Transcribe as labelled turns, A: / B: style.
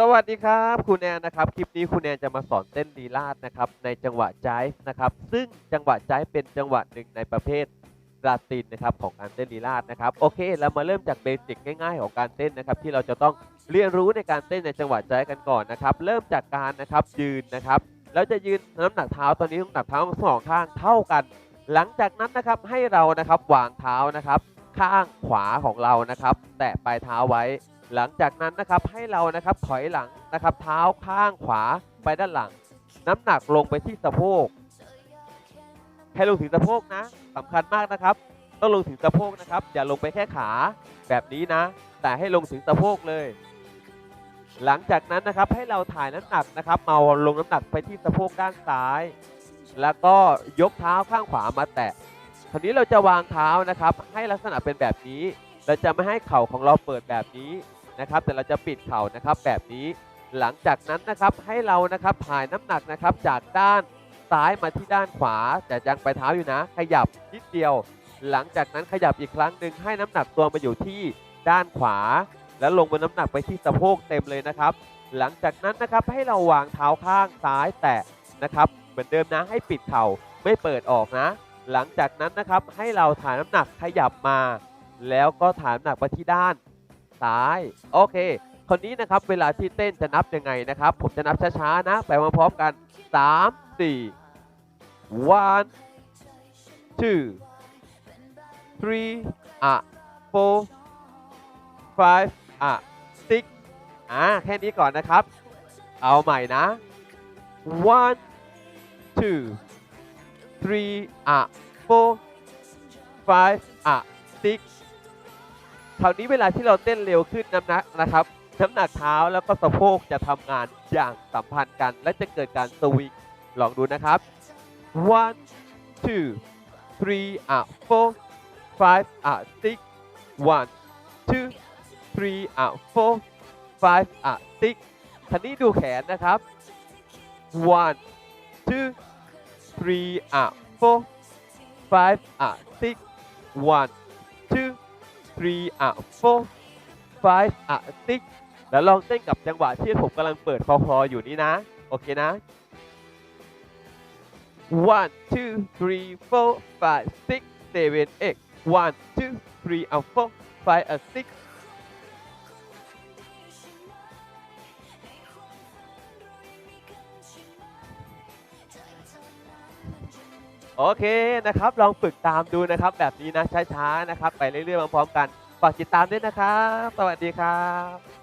A: สวัสดีครับครูแนนนะครับ คลิปนี้ครูแนนจะมาสอนเต้นลีลาดนะครับ ในจังหวะไจฟ์นะครับ ซึ่งจังหวะไจฟ์เป็นจังหวะหนึ่งในประเภทลาตินนะครับของการเต้นลีลาดนะครับโอเค เรามาเริ่มจากเบสิกง่ายๆของการเต้นนะครับ ที่เราจะต้องเรียนรู้ในการเต้นในจังหวะไจฟ์กันก่อนนะครับ เริ่มจากการนะครับยืนนะครับแล้วจะยืนน้ำหนักเท้าตอนนี้น้ำหนักเท้าสองข้างเท่ากัน หลังจากนั้นนะครับให้เรานะครับวางเท้านะครับ ข้างขวาของเรานะครับ แตะปลายเท้าไว้ หลังจากนั้นนะครับให้เรานะครับถอยหลังนะครับ เท้าข้างขวาไปด้านหลัง น้ำหนักลงไปที่สะโพกให้ลงถึงสะโพกนะสำคัญมากนะครับ ต้องลงถึงสะโพกนะครับ อย่าลงไปแค่ขาแบบนี้นะ แต่ให้ลงถึงสะโพกเลย หลังจากนั้นนะครับให้เราถ่ายน้ำหนักนะครับเมาลงน้ำหนักไปที่สะโพกด้านซ้าย แล้วก็ยกเท้าข้างขวามาแตะ คราวนี้เราจะวางเท้านะครับ ให้ลักษณะเป็นแบบนี้ เราจะไม่ให้เข่าของเราเปิดแบบนี้นะครับ แต่เราจะปิดเข่านะครับแบบนี้ หลังจากนั้นนะครับให้เรานะครับถ่ายน้ำหนักนะครับจากด้านซ้ายมาที่ด้านขวา แต่ยังไปเท้าอยู่นะ ขยับนิดเดียว หลังจากนั้นขยับอีกครั้งหนึ่งให้น้ำหนักตัวมาอยู่ที่ด้านขวา แล้วลงบนน้ำหนักไปที่สะโพกเต็มเลยนะครับ หลังจากนั้นนะครับให้เราวางเท้าข้างซ้ายแตะนะครับ เหมือนเดิมนะให้ปิดเข่าไม่เปิดออกนะ หลังจากนั้นนะครับให้เราถ่ายน้ำหนักขยับมา แล้วก็ถ่ายน้ำหนักไปที่ด้านซ้าย โอเคคนนี้นะครับเวลาที่เต้นจะนับยังไงนะครับ ผมจะนับช้าๆนะไปพร้อมๆกัน 3 4 one two three อะ four five อะ six อ่าแค่นี้ก่อนนะครับ เอาใหม่นะ one two three อะ four five อะ six คราวนี้เวลาที่เราเต้นเร็วขึ้นน้ำหนักนะครับน้ำหนักเท้าแล้วก็สะโพกจะทำงานอย่างสัมพันธ์กัน และจะเกิดการสวิงลองดูนะครับ one two three อะ four five อะ six one two three อะ four five อะ six คันนี้ดูแขนนะครับ one two three อะ four five อะ six one two three อะ four five อะ six แล้วลองเต้นกับจังหวะที่ผมกำลังเปิดคอๆอยู่นี้นะ โอเคนะ one two three four five six seven eight one two three อะ four five อะ six โอเคนะครับ ลองฝึกตามดูนะครับ แบบนี้นะช้าๆนะครับ ไปเรื่อยๆพร้อมๆกันฝากติดตามด้วยนะครับ สวัสดีครับ